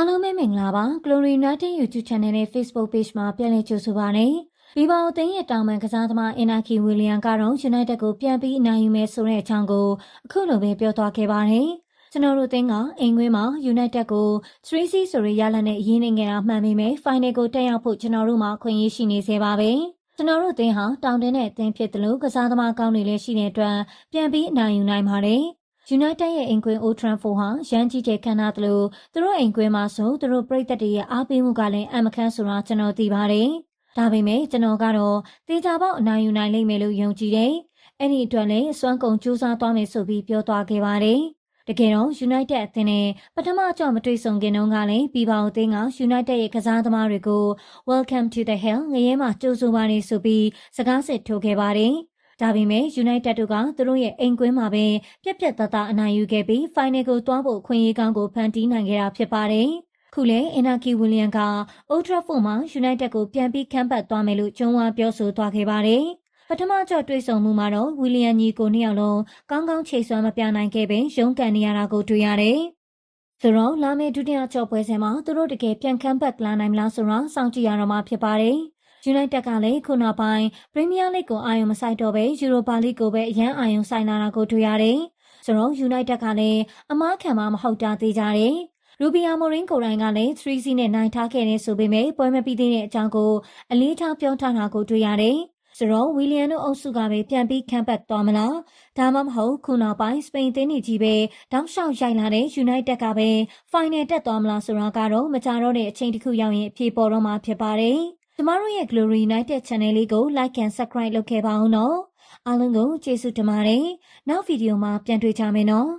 အားလုံးပဲမင်္ဂလာပါ Glory United YouTube Channel နဲ့ Facebook Page မှာပြန်လည်ကြိုဆိုပါရစေ။ဒီပေါအသင်းရဲ့တောင်ပန်ကစားသမားအင်နာကီဝီလီယံကတော့ United ကိုပြန်ပြီးအနိုင်ယူမယ်ဆိုတဲ့အကြောင်းကိုအခုလိုပဲပြောသွားခဲ့ပါတယ်။ကျွန်တော်တို့အသင်းကအင်္ဂွေးမှာ United ကို 3C ဆိုရရလနဲ့အရင်နေငယ်တာမှန်ပေမဲ့ Final ကိုတက်ရောက်ဖို့ကျွန်တော်တို့မှာခွင့်ရရှိနေသေးပါပဲ။ကျွန်တော်တို့အသင်းဟာတောင်တင်းတဲ့အသင်းဖြစ်တယ်လို့ကစားသမားကောင်းတွေလည်းရှိတဲ့အတွက်ပြန်ပြီးအနိုင်ယူနိုင်ပါတယ်။ United ရဲ့အိမ်ကွင်း Old Trafford ဟာရန်ကြီးကျယ်ခမ်းနားတယ်လို့သူတို့အိမ်ကွင်းမှာဆိုသူတို့ပြည်သက်တွေရဲ့အားပေးမှုကလည်းအမခန်းဆိုတာကျွန်တော်သိပါတယ်။ဒါပေမဲ့ကျွန်တော်ကတော့တေချာပေါက်အနိုင်ယူနိုင်လိမ့်မယ်လို့ယုံကြည်တယ်။အဲ့ဒီအတွက်လည်းအစွမ်းကုန်ကြိုးစားသွားမယ်ဆိုပြီးပြောသွားခဲ့ပါတယ်။တကယ်တော့ United အသင်းနဲ့ပထမကြောင့်မတွေ့ဆုံခင်တုန်းကလည်းပြီးပါအသင်းက United ရဲ့ကစားသမားတွေကို Welcome to the Hill ငရဲမှာကြိုးဆိုပါနေဆိုပြီးစကားစစ်ထိုးခဲ့ပါတယ်။ ဒါပေမဲ့ United တို့ကသူတို့ရဲ့အိမ်ကွင်းမှာပဲပြက်ပြက်သားသားအနိုင်ယူခဲ့ပြီး Final ကိုတွားဖို့ခွင့်ရကောင်းကိုဖန်တီးနိုင်ခဲ့တာဖြစ်ပါတယ်။ခုလည်း Inaki William က Old Trafford မှာ United ကိုပြန်ပြီးခန့်ပတ်သွားမယ်လို့ကျုံးဝါပြောဆိုသွားခဲ့ပါတယ်။ပထမကြော့တွေ့ဆုံမှုမှာတော့ဝီလီယံညီကိုနှစ်ယောက်လုံးကောင်းကောင်းချိတ်ဆွမ်းမပြနိုင်ခဲ့ပင်ရုန်းကန်နေရတာကိုတွေ့ရတယ်။ဆိုတော့လာမယ့်ဒုတိယကြော့ပွဲစဉ်မှာသူတို့တကယ်ပြန်ခန့်ပတ်လာနိုင်မလားဆိုတာစောင့်ကြည့်ရတော့မှာဖြစ်ပါတယ်။ United ကလည်းခုနောက်ပိုင်း Premier League ကိုအာရုံမစိုက်တော့ဘဲ Europa League ကိုပဲအရန်အာရုံစိုက်လာတာကိုတွေ့ရတယ်။ဆိုတော့ United ကလည်းအမားခံမှာမဟုတ်တာသိကြတယ်။ရူဘီယာမိုရင်းကိုတိုင်ကလည်း 3C နဲ့နိုင်ထားခဲ့တဲ့ဆိုပေမဲ့ပွဲမပြီးသေးတဲ့အကြောင်းကိုအလေးထားပြောထားတာကိုတွေ့ရတယ်။ဆိုတော့ဝီလီယံတို့အုပ်စုကပဲပြန်ပြီးခံပတ်သွားမလားဒါမှမဟုတ်ခုနောက်ပိုင်းစပိန်သင်းကြီးပဲတောက်လျှောက်ရိုက်လာတဲ့ United ကပဲ Final တက်သွားမလားဆိုတာကတော့မကြတော့တဲ့အချိန်တစ်ခုရောက်ရင်အဖြေပေါ်တော့မှာဖြစ်ပါတယ်။ ကျမတို့ရဲ့ Glory United Channel လေးကို Like and Subscribe လုပ်ခဲ့ပါဦးနော်အားလုံးကိုကျေးဇူးတင်ပါတယ်နောက်ဗီဒီယိုမှာပြန်တွေ့ကြမယ်နော်